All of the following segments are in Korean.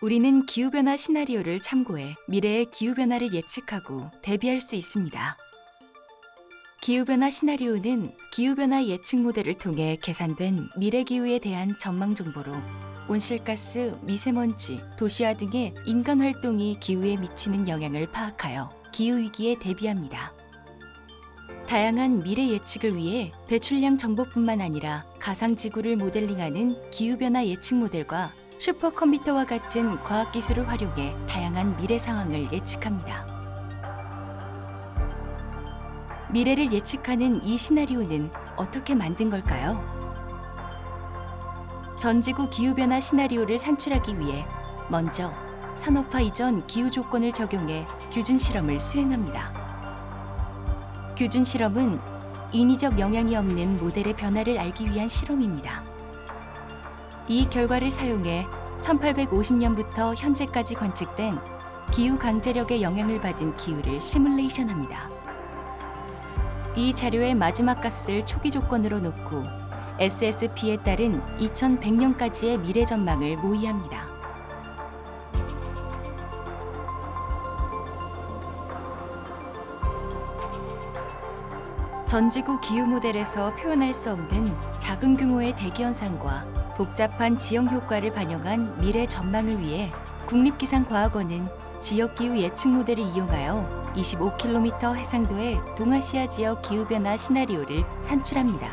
우리는 기후변화 시나리오를 참고해 미래의 기후변화를 예측하고 대비할 수 있습니다. 기후변화 시나리오는 기후변화 예측 모델을 통해 계산된 미래 기후에 대한 전망 정보로 온실가스, 미세먼지, 도시화 등의 인간 활동이 기후에 미치는 영향을 파악하여 기후 위기에 대비합니다. 다양한 미래 예측을 위해 배출량 정보뿐만 아니라 가상 지구를 모델링하는 기후변화 예측 모델과 슈퍼컴퓨터와 같은 과학 기술을 활용해 다양한 미래 상황을 예측합니다. 미래를 예측하는 이 시나리오는 어떻게 만든 걸까요? 전지구 기후변화 시나리오를 산출하기 위해 먼저 산업화 이전 기후 조건을 적용해 규준 실험을 수행합니다. 규준 실험은 인위적 영향이 없는 모델의 변화를 알기 위한 실험입니다. 이 결과를 사용해 1850년부터 현재까지 관측된 기후 강제력의 영향을 받은 기후를 시뮬레이션합니다. 이 자료의 마지막 값을 초기 조건으로 놓고 SSP에 따른 2100년까지의 미래 전망을 모의합니다. 전지구 기후 모델에서 표현할 수 없는 작은 규모의 대기 현상과 복잡한 지형 효과를 반영한 미래 전망을 위해 국립기상과학원은 지역 기후 예측 모델을 이용하여 25km 해상도의 동아시아 지역 기후 변화 시나리오를 산출합니다.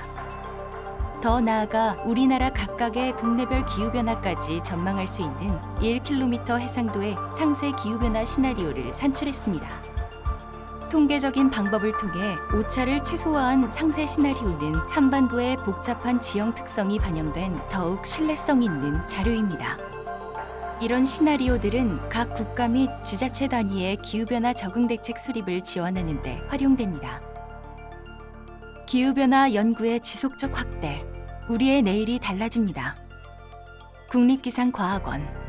더 나아가 우리나라 각각의 동네별 기후 변화까지 전망할 수 있는 1km 해상도의 상세 기후 변화 시나리오를 산출했습니다. 통계적인 방법을 통해 오차를 최소화한 상세 시나리오는 한반도의 복잡한 지형 특성이 반영된 더욱 신뢰성 있는 자료입니다. 이런 시나리오들은 각 국가 및 지자체 단위의 기후변화 적응 대책 수립을 지원하는 데 활용됩니다. 기후변화 연구의 지속적 확대, 우리의 내일이 달라집니다. 국립기상과학원